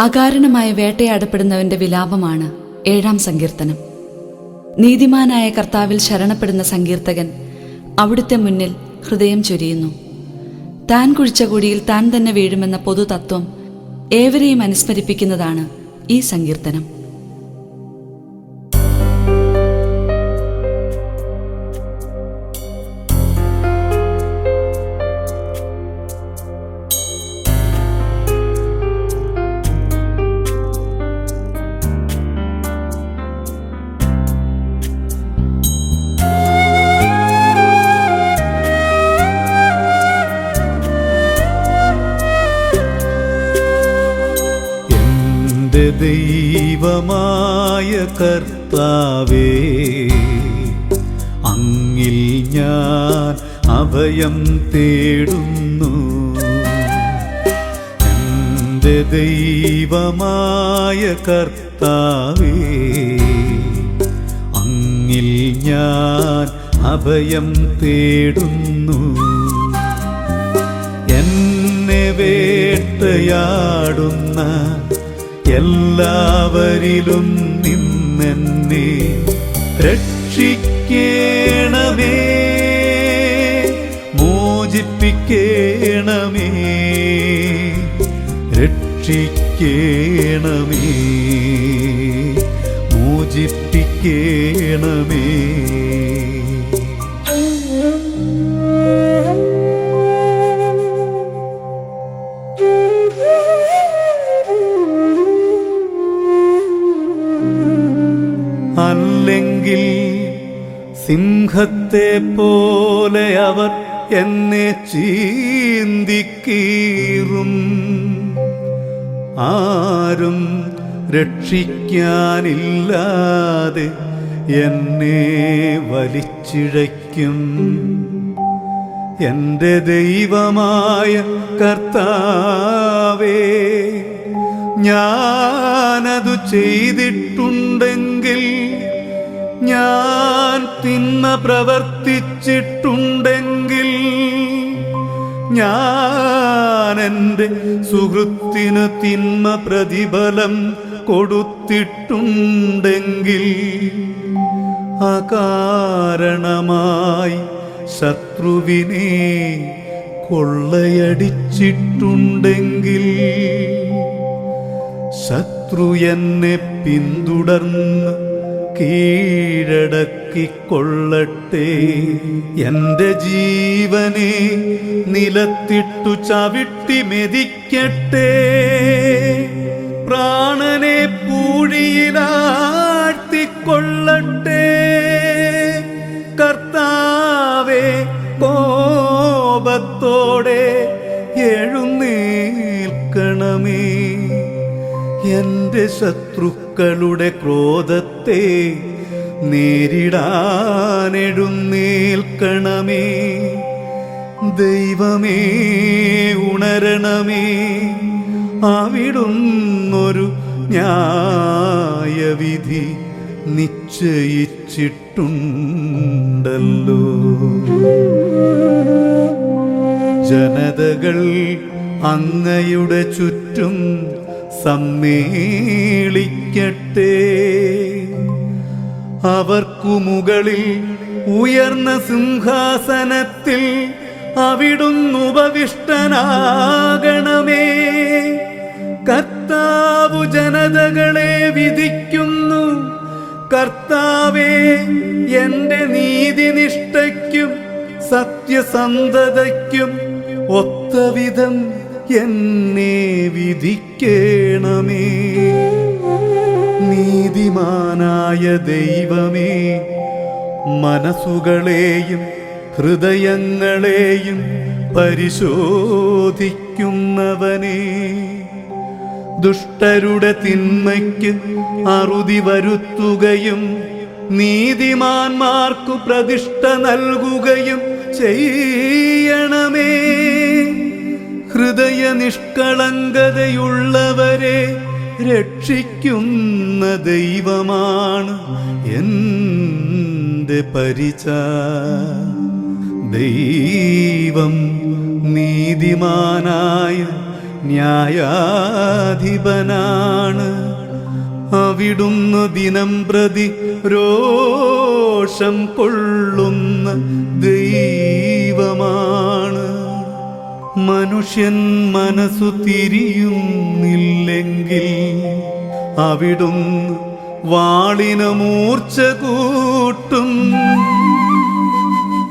അകാരണമായ വേട്ടയാടപ്പെടുന്നവന്റെ വിലാപമാണ് ഏഴാം സങ്കീർത്തനം. നീതിമാനായ കർത്താവിൽ ശരണപ്പെടുന്ന സങ്കീർത്തകൻ അവിടുത്തെ മുന്നിൽ ഹൃദയം ചൊരിയുന്നു. താൻ കുഴിച്ച കുടിയിൽ താൻ തന്നെ വീഴുമെന്ന പൊതുതത്വം ഏവരെയും അനുസ്മരിപ്പിക്കുന്നതാണ് ഈ സങ്കീർത്തനം. ദൈവമായ കർത്താവേ അങ്ങിൽ ഞാൻ അഭയം തേടുന്നു. എന്റെ ദൈവമായ കർത്താവേ അങ്ങിൽ ഞാൻ അഭയം തേടുന്നു. എന്നെ വേട്ടയാടുന്ന എല്ലാവരിലും നിന്നെന്നെ രക്ഷിക്കേണമേ മോചിപ്പിക്കേണമേ രക്ഷിക്കേണമേ മോചിപ്പിക്കേണമേ. സിംഹത്തെ പോലെ അവർ എന്നെ ചീന്തിക്കീറും. ആരും രക്ഷിക്കാനില്ലാതെ എന്നെ വലിച്ചിഴയ്ക്കും. എന്റെ ദൈവമായ കർത്താവേ ഞാനതു ചെയ്തിട്ടുണ്ടെങ്കിൽ ഞാൻ തിന്മ പ്രവർത്തിച്ചിട്ടുണ്ടെങ്കിൽ ഞാൻ എന്റെ സുഹൃത്തിന് തിന്മ പ്രതിഫലം കൊടുത്തിട്ടുണ്ടെങ്കിൽ അകാരണമായി ശത്രുവിനെ കൊള്ളയടിച്ചിട്ടുണ്ടെങ്കിൽ ശത്രു എന്നെ പിന്തുടർന്ന് കീഴടക്കിക്കൊള്ളട്ടെ. എന്റെ ജീവനെ നിലത്തിട്ടു ചവിട്ടി മെതിക്കട്ടെ. പ്രാണനെ പൂഴിയിലാഴ്ത്തിക്കൊള്ളട്ടെ. കർത്താവെ കോപത്തോടെ എഴുന്നേൽക്കണമേ. എന്റെ ശത്രുക്കളുടെ ക്രോധത്തെ നേരിടാനെഴുന്നേൽക്കണമേ. ദൈവമേ ഉണരണമേ. അവിടുന്നൊരു ന്യായവിധി നിശ്ചയിച്ചിട്ടുണ്ടല്ലോ. ജനതകൾ അങ്ങയുടെ ചുറ്റും സമ്മേളിക്കട്ടെ. അവർക്കു മുകളിൽ ഉയർന്ന സിംഹാസനത്തിൽ അവിടുന്നുപവിഷ്ടനാകണമേ. കർത്താവു ജനതകളെ വിധിക്കുന്നു. കർത്താവേ എന്റെ നീതിനിഷ്ഠയ്ക്കും സത്യസന്ധതയ്ക്കും ഒത്തവിധം എന്നെ വിധിക്കേണമേ. നീതിമാനായ ദൈവമേ മനസ്സുകളെയും ഹൃദയങ്ങളെയും പരിശോധിക്കുന്നവനേ. ദുഷ്ടരുടെ തിന്മയ്ക്ക് അറുതി വരുത്തുകയും നീതിമാന്മാർക്കു പ്രതിഷ്ഠ നൽകുകയും ചെയ്യണമേ. ഹൃദയ നിഷ്കളങ്കതയുള്ളവരെ രക്ഷിക്കുന്ന ദൈവമാണ് എന്റെ പരിച ദൈവം നീതിമാനായ ന്യായാധിപനാണ്. അവിടുന്ന് ദിനം പ്രതി രോഷം കൊള്ളുന്ന ദൈവമാണ്. മനുഷ്യൻ മനസ്സു തിരിയുന്നില്ലെങ്കിൽ അവിടുന്ന് വാളിന മൂർച്ച കൂട്ടും.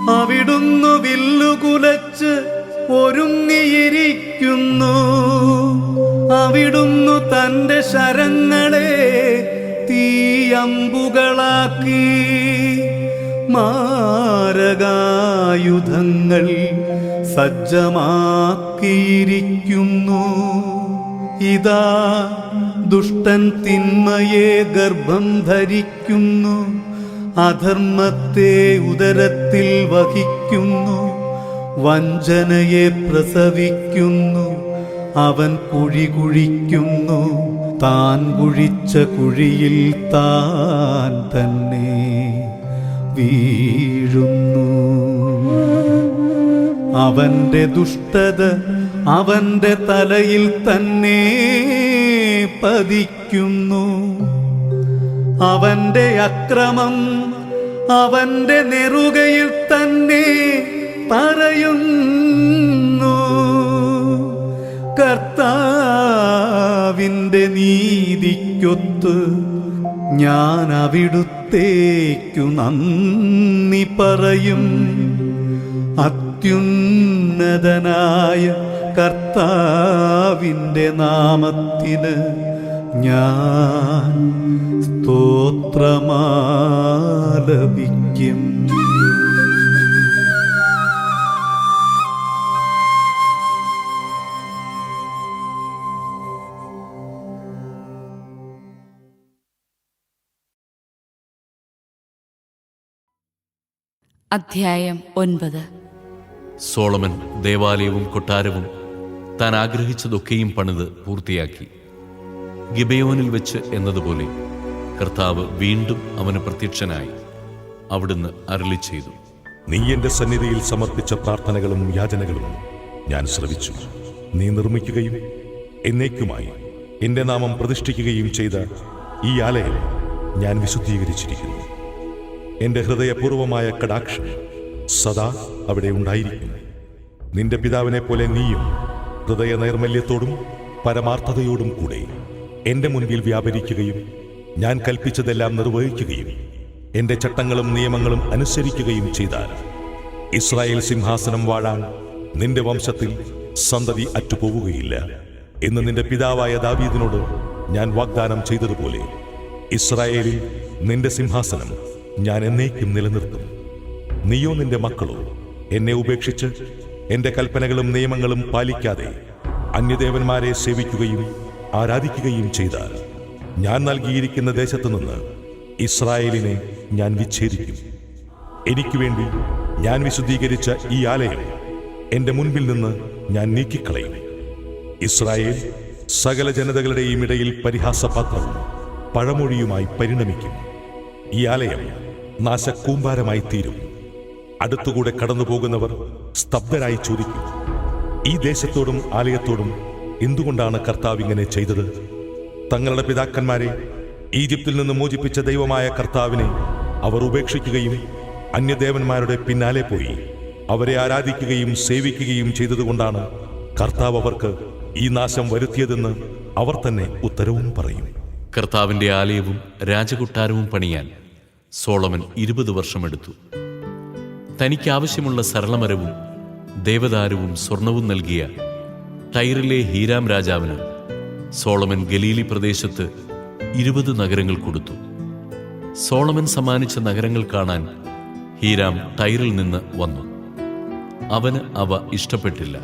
അവിടുന്ന് വില്ലുകുലച്ച് ഒരുങ്ങിയിരിക്കുന്നു. അവിടുന്നു തന്റെ ശരങ്ങളെ തീയമ്പുകളാക്കി. മാരകായുധങ്ങൾ സജ്ജമാക്കിയിരിക്കുന്നു. ഇതാ ദുഷ്ടൻ തിന്മയെ ഗർഭം ധരിക്കുന്നു. അധർമ്മത്തെ ഉദരത്തിൽ വഹിക്കുന്നു. വഞ്ചനയെ പ്രസവിക്കുന്നു. അവൻ കുഴി കുഴിക്കുന്നു. താൻ കുഴിച്ച കുഴിയിൽ താൻ തന്നെ വീഴുന്നു. അവന്റെ ദുഷ്ടത അവന്റെ തലയിൽ തന്നെ പതിക്കുന്നു. അവന്റെ അക്രമം അവന്റെ നെറുകയിൽ തന്നെ പറയുന്നു. കർത്താവിന്റെ നീതിക്കൊത്ത് ഞാൻ അവിടുത്തേക്കു നന്ദി പറയും. അത്യുന്നതനായ കർത്താവിന്റെ നാമത്തിന് ഞാൻ സ്തോത്രമാലപിക്കും. അധ്യായം ഒൻപത്. സോളമൻ ദേവാലയവും കൊട്ടാരവും താൻ ആഗ്രഹിച്ചതൊക്കെയും പണിത് പൂർത്തിയാക്കി. ഗിബയോനിൽ വെച്ച് എന്നതുപോലെ കർത്താവ് വീണ്ടും അവന് പ്രത്യക്ഷനായി അവിടുന്ന് അരളി ചെയ്തു. നീ എന്റെ സന്നിധിയിൽ സമർപ്പിച്ച പ്രാർത്ഥനകളും യാചനകളും ഞാൻ ശ്രവിച്ചു. നീ നിർമ്മിക്കുകയും എന്നേക്കുമായി എന്റെ നാമം പ്രതിഷ്ഠിക്കുകയും ചെയ്ത ഈ ആലയം ഞാൻ വിശുദ്ധീകരിച്ചിരിക്കുന്നു. എന്റെ ഹൃദയപൂർവമായ കടാക്ഷം സദാ അവിടെ ഉണ്ടായിരിക്കും. നിന്റെ പിതാവിനെ പോലെ നീയും ഹൃദയ നൈർമല്യത്തോടും പരമാർത്ഥതയോടും കൂടെ എന്റെ മുൻപിൽ വ്യാപരിക്കുകയും ഞാൻ കൽപ്പിച്ചതെല്ലാം നിർവഹിക്കുകയും എന്റെ ചട്ടങ്ങളും നിയമങ്ങളും അനുസരിക്കുകയും ചെയ്താൽ ഇസ്രായേൽ സിംഹാസനം വാഴാൻ നിന്റെ വംശത്തിൽ സന്തതി അറ്റുപോവുകയില്ല എന്ന് നിന്റെ പിതാവായ ദാവീദിനോട് ഞാൻ വാഗ്ദാനം ചെയ്തതുപോലെ ഇസ്രായേലിൽ നിന്റെ സിംഹാസനം ഞാൻ എന്നേക്കും നിലനിർത്തും. നീയോ നിന്റെ മക്കളോ എന്നെ ഉപേക്ഷിച്ച് എന്റെ കൽപ്പനകളും നിയമങ്ങളും പാലിക്കാതെ അന്യദേവന്മാരെ സേവിക്കുകയും ആരാധിക്കുകയും ചെയ്താൽ ഞാൻ നൽകിയിരിക്കുന്ന ദേശത്തു നിന്ന് ഇസ്രായേലിനെ ഞാൻ വിച്ഛേദിക്കും. എനിക്ക് വേണ്ടി ഞാൻ വിശുദ്ധീകരിച്ച ഈ ആലയം എന്റെ മുൻപിൽ നിന്ന് ഞാൻ നീക്കിക്കളയും. ഇസ്രായേൽ സകല ജനതകളുടെയും ഇടയിൽ പരിഹാസപാത്രവും പഴമൊഴിയുമായി പരിണമിക്കും. ഈ ആലയം നാശക്കൂമ്പാരമായി തീരും അടുത്തുകൂടെ കടന്നുപോകുന്നവർ സ്തബ്ധരായി ചോദിക്കും ഈ ദേശത്തോടും ആലയത്തോടും എന്തുകൊണ്ടാണ് കർത്താവ് ഇങ്ങനെ ചെയ്തത്? തങ്ങളുടെ പിതാക്കന്മാരെ ഈജിപ്തിൽ നിന്ന് മോചിപ്പിച്ച ദൈവമായ കർത്താവിനെ അവർ ഉപേക്ഷിക്കുകയും അന്യദേവന്മാരുടെ പിന്നാലെ പോയി. അവരെ ആരാധിക്കുകയും സേവിക്കുകയും ചെയ്തതുകൊണ്ടാണ് കർത്താവ് അവർക്ക് ഈ നാശം വരുത്തിയതെന്ന് അവർ തന്നെ ഉത്തരവും പറയും. കർത്താവിന്റെ ആലയവും രാജകൊട്ടാരവും പണിയാൻ സോളമൻ ഇരുപത് വർഷമെടുത്തു. തനിക്ക് ആവശ്യമുള്ള സരളമരവും ദേവദാരവും സ്വർണവും നൽകിയ ടൈറിലെ ഹീരാം രാജാവിന് സോളമൻ ഗലീലി പ്രദേശത്ത് ഇരുപത് നഗരങ്ങൾ കൊടുത്തു. സോളമൻ സമ്മാനിച്ച നഗരങ്ങൾ കാണാൻ ഹീരാം ടൈറിൽ നിന്ന് വന്നു. അവന് അവ ഇഷ്ടപ്പെട്ടില്ല.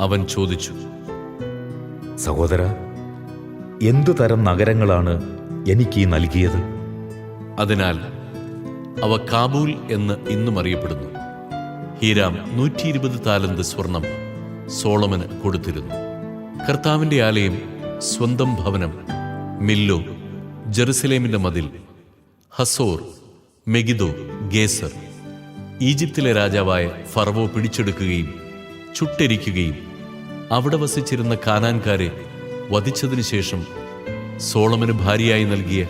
അവൻ ചോദിച്ചു സഹോദര എന്തു തരം നഗരങ്ങളാണ് എനിക്ക് നൽകിയത്? അതിനാൽ അവ കാബൂൽ എന്ന് ഇന്നും അറിയപ്പെടുന്നു. ഹീരാം നൂറ്റി ഇരുപത് താലന്ത് സ്വർണം സോളമന് കൊടുത്തിരുന്നു. കർത്താവിന്റെ ആലയം സ്വന്തം ഭവനം മില്ലോ ജെറുസലേമിന്റെ മതിൽ ഹസോർ മെഗിദോ ഗേസർ ഈജിപ്തിലെ രാജാവായ ഫറവോ പിടിച്ചെടുക്കുകയും ചുട്ടരിക്കുകയും അവിടെ വസിച്ചിരുന്ന കാനാൻകാരെ വധിച്ചതിനു ശേഷം സോളമന് ഭാര്യയായി നൽകിയ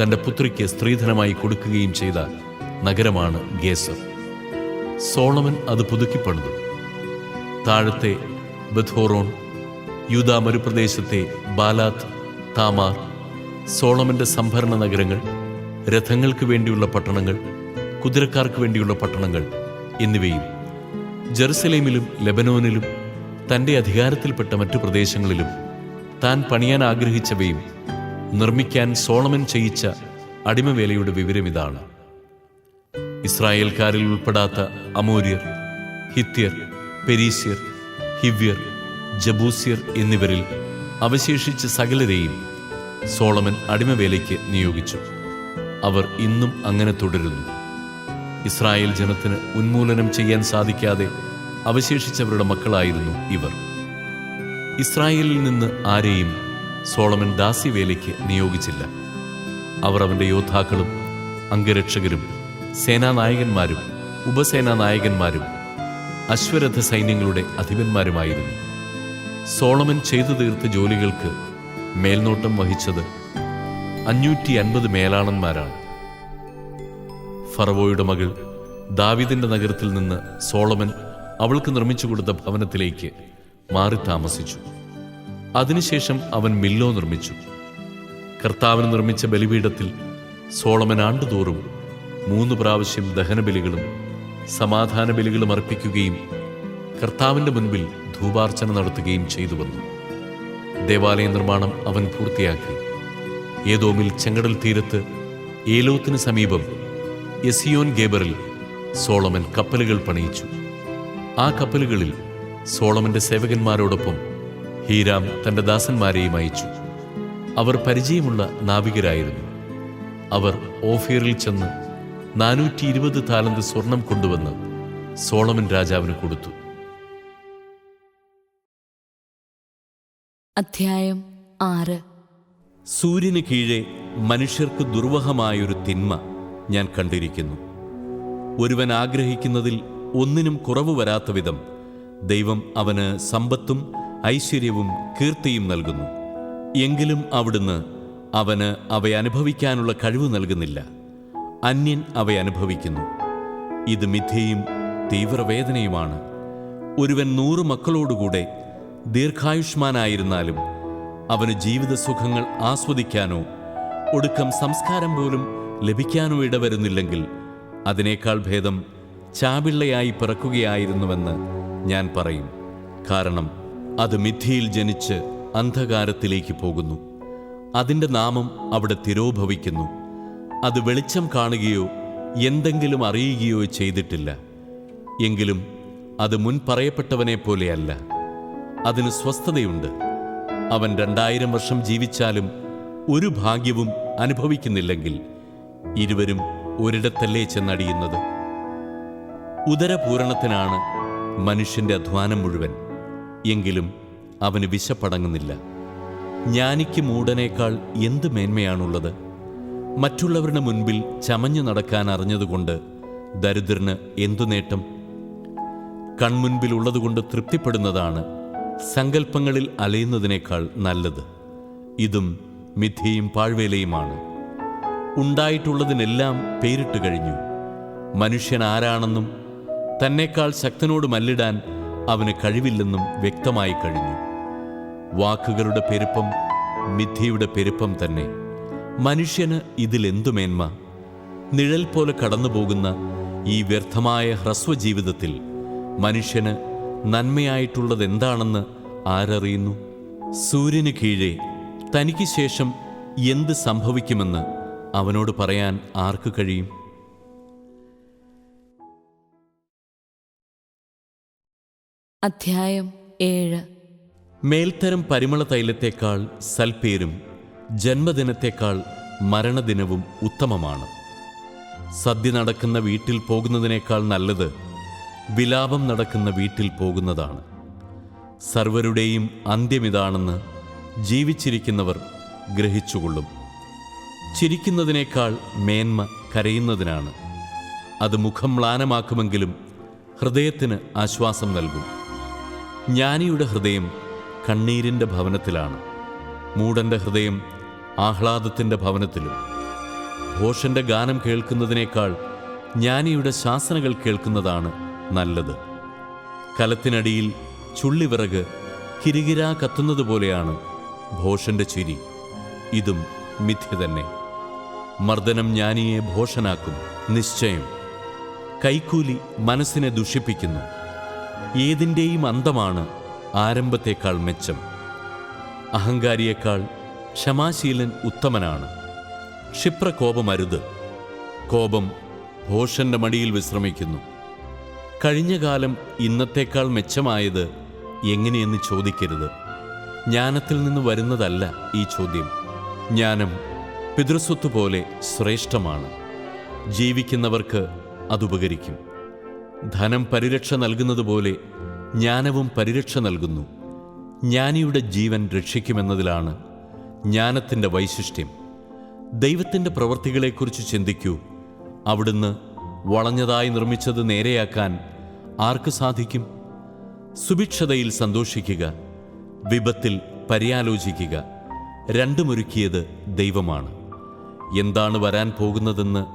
തന്റെ പുത്രിക്ക് സ്ത്രീധനമായി കൊടുക്കുകയും ചെയ്ത നഗരമാണ് ഗേസർ. സോളമൻ അത് പുതുക്കിപ്പണിതു താഴത്തെ ബഥോറോൺ യൂതാ മരുപ്രദേശത്തെ ബാലാത്ത് താമാർ സോളമന്റെ സംഭരണ നഗരങ്ങൾ രഥങ്ങൾക്ക് വേണ്ടിയുള്ള പട്ടണങ്ങൾ കുതിരക്കാർക്ക് വേണ്ടിയുള്ള പട്ടണങ്ങൾ എന്നിവയും ജെറുസലേമിലും ലെബനോനിലും തന്റെ അധികാരത്തിൽപ്പെട്ട മറ്റു പ്രദേശങ്ങളിലും താൻ പണിയാൻ ആഗ്രഹിച്ചവയും നിർമ്മിക്കാൻ സോളമൻ ചെയ്യിച്ച അടിമവേലയുടെ വിവരം ഇതാണ്. ഇസ്രായേൽക്കാരിൽ ഉൾപ്പെടാത്ത അമൂര്യർ ഹിത്യർ പെരീസ്യർ ഹിവ്യർ ജബൂസ്യർ എന്നിവരിൽ അവശേഷിച്ച സകലരെയും സോളമൻ അടിമവേലയ്ക്ക് നിയോഗിച്ചു. അവർ ഇന്നും അങ്ങനെ തുടരുന്നു. ഇസ്രായേൽ ജനത്തിന് ഉന്മൂലനം ചെയ്യാൻ സാധിക്കാതെ അവശേഷിച്ചവരുടെ മക്കളായിരുന്നു ഇവർ. ഇസ്രായേലിൽ നിന്ന് ആരെയും സോളമൻ ദാസ്യവേലയ്ക്ക് നിയോഗിച്ചില്ല. അവർ അവന്റെ യോദ്ധാക്കളും അംഗരക്ഷകരും സേനാനായകന്മാരും ഉപസേനാനായകന്മാരും അശ്വരഥ സൈന്യങ്ങളുടെ അധിപന്മാരുമായിരുന്നു. സോളമൻ ചെയ്തു തീർത്ത ജോലികൾക്ക് മേൽനോട്ടം വഹിച്ചത് അഞ്ഞൂറ്റി അൻപത് മേലാളന്മാരാണ് ഫറവോയുടെ മകൾ ദാവിദിന്റെ നഗരത്തിൽ നിന്ന് സോളമൻ അവൾക്ക് നിർമ്മിച്ചു കൊടുത്ത ഭവനത്തിലേക്ക് മാറി താമസിച്ചു അതിനുശേഷം അവൻ മില്ലോ നിർമ്മിച്ചു. കർത്താവിന് നിർമ്മിച്ച ബലിപീഠത്തിൽ സോളമൻ ആണ്ടുതോറും മൂന്ന് പ്രാവശ്യം ദഹനബലികളും സമാധാന ബലികളും അർപ്പിക്കുകയും കർത്താവിന്റെ മുൻപിൽ ധൂപാർച്ചന നടത്തുകയും ചെയ്തു വന്നു. ദേവാലയ നിർമ്മാണം അവൻ പൂർത്തിയാക്കി. ഏതോമിൽ ചെങ്കടൽ തീരത്ത് ഏലോത്തിന് സമീപം എസിയോൻ ഗേബറിൽ സോളമൻ കപ്പലുകൾ പണിയിച്ചു. ആ കപ്പലുകളിൽ സോളമന്റെ സേവകന്മാരോടൊപ്പം ഹീരാം തന്റെ ദാസന്മാരെയും അയച്ചു. അവർ പരിചയമുള്ള നാവികരായിരുന്നു. അവർ ഓഫീറിൽ ചെന്ന് നാനൂറ്റി ഇരുപത് താലന്ത് സ്വർണം കൊണ്ടുവന്ന് സോളമൻ രാജാവിന് കൊടുത്തു. അധ്യായം ആറ്. സൂര്യന് കീഴെ മനുഷ്യർക്ക് ദുർവഹമായൊരു തിന്മ ഞാൻ കണ്ടിരിക്കുന്നു. ഒരുവൻ ആഗ്രഹിക്കുന്നതിൽ ഒന്നിനും കുറവ് വരാത്ത വിധം ദൈവം അവന് സമ്പത്തും ഐശ്വര്യവും കീർത്തിയും നൽകുന്നു. എങ്കിലും അവിടുന്ന് അവന് അവയനുഭവിക്കാനുള്ള കഴിവ് നൽകുന്നില്ല. അന്യൻ അവയനുഭവിക്കുന്നു ഇത് മിഥ്യയും തീവ്രവേദനയുമാണ്. ഒരുവൻ നൂറ് മക്കളോടുകൂടെ ദീർഘായുഷ്മാനായിരുന്നാലും അവന് ജീവിത സുഖങ്ങൾ ആസ്വദിക്കാനോ ഒടുക്കം സംസ്കാരം പോലും ലഭിക്കാനോ ഇടവരുന്നില്ലെങ്കിൽ അതിനേക്കാൾ ഭേദം ചാവിള്ളയായി പിറക്കുകയായിരുന്നുവെന്ന് ഞാൻ പറയും. കാരണം അത് മിഥിയിൽ ജനിച്ച് അന്ധകാരത്തിലേക്ക് പോകുന്നു. അതിന്റെ നാമം അവിടെ തിരോഭവിക്കുന്നു. അത് വെളിച്ചം കാണുകയോ എന്തെങ്കിലും അറിയുകയോ ചെയ്തിട്ടില്ല. എങ്കിലും അത് മുൻ പറയപ്പെട്ടവനെ പോലെയല്ല. അതിന് സ്വസ്ഥതയുണ്ട്. അവൻ രണ്ടായിരം വർഷം ജീവിച്ചാലും ഒരു ഭാഗ്യവും അനുഭവിക്കുന്നില്ലെങ്കിൽ ഇരുവരും ഒരിടത്തല്ലേ ചെന്നടിയുന്നത്. ഉദരപൂരണത്തിനാണ് മനുഷ്യന്റെ അധ്വാനം മുഴുവൻ. എങ്കിലും അവന് വിശപ്പടങ്ങുന്നില്ല. ജ്ഞാനിക്ക് മൂടനേക്കാൾ എന്ത് മേന്മയാണുള്ളത്? മറ്റുള്ളവരുടെ മുൻപിൽ ചമഞ്ഞു നടക്കാൻ അറിഞ്ഞതുകൊണ്ട് ദരിദ്രന് എന്തു നേട്ടം? കൺമുൻപിലുള്ളതുകൊണ്ട് തൃപ്തിപ്പെടുന്നതാണ് സങ്കല്പങ്ങളിൽ അലയുന്നതിനേക്കാൾ നല്ലത്. ഇതും മിഥ്യയും പാഴ്വേലയുമാണ്. ഉണ്ടായിട്ടുള്ളതിനെല്ലാം പേരിട്ട് കഴിഞ്ഞു. മനുഷ്യൻ ആരാണെന്നും തന്നെക്കാൾ ശക്തനോട് മല്ലിടാൻ അവന് കഴിവില്ലെന്നും വ്യക്തമായി കഴിഞ്ഞു. വാക്കുകളുടെ പെരുപ്പം മിഥ്യയുടെ പെരുപ്പം തന്നെ. മനുഷ്യന് ഇതിലെന്തു മേന്മ? നിഴൽ പോലെ കടന്നുപോകുന്ന ഈ വ്യർത്ഥമായ ഹ്രസ്വജീവിതത്തിൽ മനുഷ്യന് നന്മയായിട്ടുള്ളത് എന്താണെന്ന് ആരറിയുന്നു? സൂര്യന് കീഴേ തനിക്ക് ശേഷം എന്ത് സംഭവിക്കുമെന്ന് അവനോട് പറയാൻ ആർക്ക് കഴിയും? അധ്യായം ഏഴ്. മേൽത്തരം പരിമള തൈലത്തേക്കാൾ സൽപ്പേരും ജന്മദിനത്തേക്കാൾ മരണദിനവും ഉത്തമമാണ്. സദ്യ നടക്കുന്ന വീട്ടിൽ പോകുന്നതിനേക്കാൾ നല്ലത് വിലാപം നടക്കുന്ന വീട്ടിൽ പോകുന്നതാണ്. സർവരുടെയും അന്ത്യമിതാണെന്ന് ജീവിച്ചിരിക്കുന്നവർ ഗ്രഹിച്ചുകൊള്ളും. ചിരിക്കുന്നതിനേക്കാൾ മേന്മ കരയുന്നതിനാണ്. അത് മുഖം മ്ലാനമാക്കുമെങ്കിലും ഹൃദയത്തിന് ആശ്വാസം നൽകും. ജ്ഞാനിയുടെ ഹൃദയം കണ്ണീരിന്റെ ഭവനത്തിലാണ്. മൂടന്റെ ഹൃദയം ആഹ്ലാദത്തിന്റെ ഭവനത്തിലും. ഘോഷന്റെ ഗാനം കേൾക്കുന്നതിനേക്കാൾ ജ്ഞാനിയുടെ ശാസനകൾ കേൾക്കുന്നതാണ് നല്ലത്. കലത്തിനടിയിൽ ചുള്ളിവിറക് കിരികിരാ കത്തുന്നത് പോലെയാണ് ചിരി. ഇതും മിഥ്യ തന്നെ. മർദ്ദനം ജ്ഞാനിയെ ഭോഷനാക്കും നിശ്ചയം. കൈക്കൂലി മനസ്സിനെ ദുഷിപ്പിക്കുന്നു. ഏതിന്റെയും അന്തമാണ് ആരംഭത്തേക്കാൾ മെച്ചം. അഹങ്കാരിയേക്കാൾ ക്ഷമാശീലൻ ഉത്തമനാണ്. ക്ഷിപ്രകോപമരുത്. കോപം ഭോഷന്റെ മടിയിൽ വിശ്രമിക്കുന്നു. കഴിഞ്ഞ കാലം ഇന്നത്തേക്കാൾ മെച്ചമായത് എങ്ങനെയെന്ന് ചോദിക്കരുത്. ജ്ഞാനത്തിൽ നിന്ന് വരുന്നതല്ല ഈ ചോദ്യം. ജ്ഞാനം പിതൃസ്വത്ത് പോലെ ശ്രേഷ്ഠമാണ്. ജീവിക്കുന്നവർക്ക് അതുപകരിക്കും ധനം പരിരക്ഷ നൽകുന്നതുപോലെ ജ്ഞാനവും പരിരക്ഷ നൽകുന്നു. ജ്ഞാനിയുടെ ജീവൻ രക്ഷിക്കുമെന്നതിലാണ് ജ്ഞാനത്തിന്റെ വൈശിഷ്ട്യം. ദൈവത്തിന്റെ പ്രവൃത്തികളെക്കുറിച്ച് ചിന്തിക്കൂ. അവിടുന്ന് വളഞ്ഞതായി നിർമ്മിച്ചത് നേരെയാക്കാൻ ആർക്ക് സാധിക്കും? സുഭിക്ഷതയിൽ സന്തോഷിക്കുക വിപത്തിൽ പര്യാലോചിക്കുക രണ്ടുമൊരുക്കിയത് ദൈവമാണ്. എന്താണ് വരാൻ പോകുന്നതെന്ന്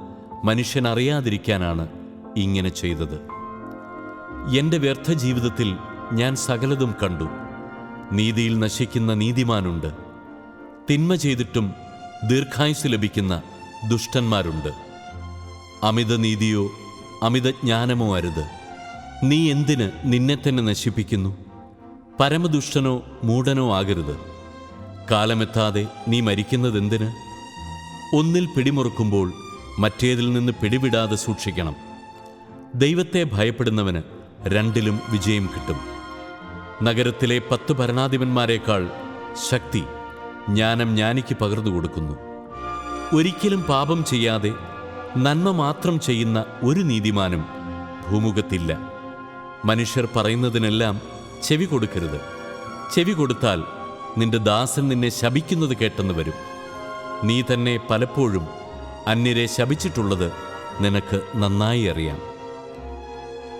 മനുഷ്യൻ അറിയാതിരിക്കാനാണ് ഇങ്ങനെ ചെയ്തത്. എന്റെ വ്യർത്ഥ ജീവിതത്തിൽ ഞാൻ സകലതും കണ്ടു. നീതിയിൽ നശിക്കുന്ന നീതിമാനുണ്ട്. തിന്മ ചെയ്തിട്ടും ദീർഘായുസ് ലഭിക്കുന്ന ദുഷ്ടന്മാരുണ്ട്. അമിത നീതിയോ അമിത ജ്ഞാനമോ അരുത്. നീ എന്തിന് നിന്നെ തന്നെ നശിപ്പിക്കുന്നു? പരമദുഷ്ടനോ മൂടനോ ആകരുത്. കാലമെത്താതെ നീ മരിക്കുന്നതെന്തിന്? ഒന്നിൽ പിടിമുറുക്കുമ്പോൾ മറ്റേതിൽ നിന്ന് പിടിവിടാതെ സൂക്ഷിക്കണം. ദൈവത്തെ ഭയപ്പെടുന്നവന് രണ്ടിലും വിജയം കിട്ടും. നഗരത്തിലെ പത്ത് ഭരണാധിപന്മാരെക്കാൾ ശക്തി ജ്ഞാനം ജ്ഞാനിക്ക് പകർന്നു കൊടുക്കുന്നു. ഒരിക്കലും പാപം ചെയ്യാതെ നന്മ മാത്രം ചെയ്യുന്ന ഒരു നീതിമാനും ഭൂമുഖത്തില്ല. മനുഷ്യർ പറയുന്നതിനെല്ലാം ചെവി കൊടുക്കരുത്. ചെവി കൊടുത്താൽ നിന്റെ ദാസൻ നിന്നെ ശപിക്കുന്നത് കേട്ടെന്ന് വരും. നീ തന്നെ പലപ്പോഴും അന്യരെ ശപിച്ചിട്ടുള്ളത് നിനക്ക് നന്നായി അറിയാം.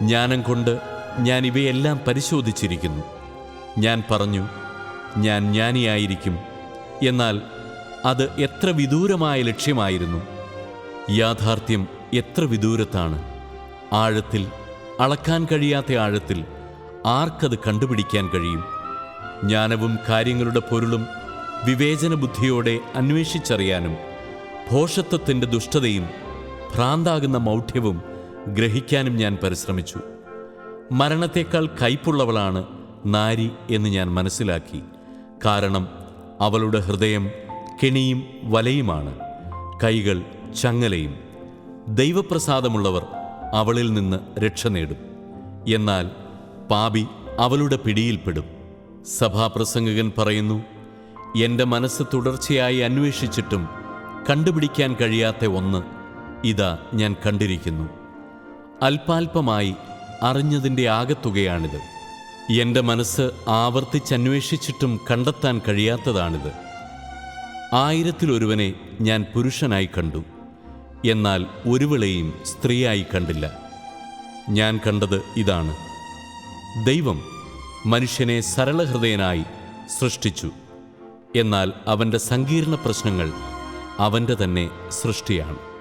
ജ്ഞാനം കൊണ്ട് ഞാൻ ഇവയെല്ലാം പരിശോധിച്ചിരിക്കുന്നു. ഞാൻ പറഞ്ഞു ഞാൻ ജ്ഞാനിയായിരിക്കും. എന്നാൽ അത് എത്ര വിദൂരമായ ലക്ഷ്യമായിരുന്നു. യാഥാർത്ഥ്യം എത്ര വിദൂരത്താണ്. ആഴത്തിൽ അളക്കാൻ കഴിയാത്ത ആഴത്തിൽ ആർക്കത് കണ്ടുപിടിക്കാൻ കഴിയും? ജ്ഞാനവും കാര്യങ്ങളുടെ പൊരുളും വിവേചന ബുദ്ധിയോടെ അന്വേഷിച്ചറിയാനും ഭോഷത്വത്തിന്റെ ദുഷ്ടതയും ഭ്രാന്താകുന്ന മൗഢ്യവും ഗ്രഹിക്കാനും ഞാൻ പരിശ്രമിച്ചു. മരണത്തേക്കാൾ കയ്പുള്ളവളാണ് നാരി എന്ന് ഞാൻ മനസ്സിലാക്കി. കാരണം അവളുടെ ഹൃദയം കെണിയും വലയുമാണ് കൈകൾ ചങ്ങലയും. ദൈവപ്രസാദമുള്ളവർ അവളിൽ നിന്ന് രക്ഷ നേടും. എന്നാൽ പാപി അവളുടെ പിടിയിൽപ്പെടും സഭാപ്രസംഗകൻ പറയുന്നു എന്റെ മനസ്സ് തുടർച്ചയായി അന്വേഷിച്ചിട്ടും കണ്ടുപിടിക്കാൻ കഴിയാത്ത ഒന്ന് ഇതാ ഞാൻ കണ്ടിരിക്കുന്നു. അല്പാൽപമായി അറിഞ്ഞതിന്റെ ആകത്തുകയാണിത്. എന്റെ മനസ്സ് ആവർത്തിച്ചന്വേഷിച്ചിട്ടും കണ്ടെത്താൻ കഴിയാത്തതാണിത്. ആയിരത്തിലൊരുവനെ ഞാൻ പുരുഷനായി കണ്ടു. എന്നാൽ ഒരുവിളെയും സ്ത്രീയായി കണ്ടില്ല. ഞാൻ കണ്ടത് ഇതാണ്. ദൈവം മനുഷ്യനെ സരളഹൃദയനായി സൃഷ്ടിച്ചു. എന്നാൽ അവന്റെ സങ്കീർണ പ്രശ്നങ്ങൾ അവന്റെ തന്നെ സൃഷ്ടിയാണ്.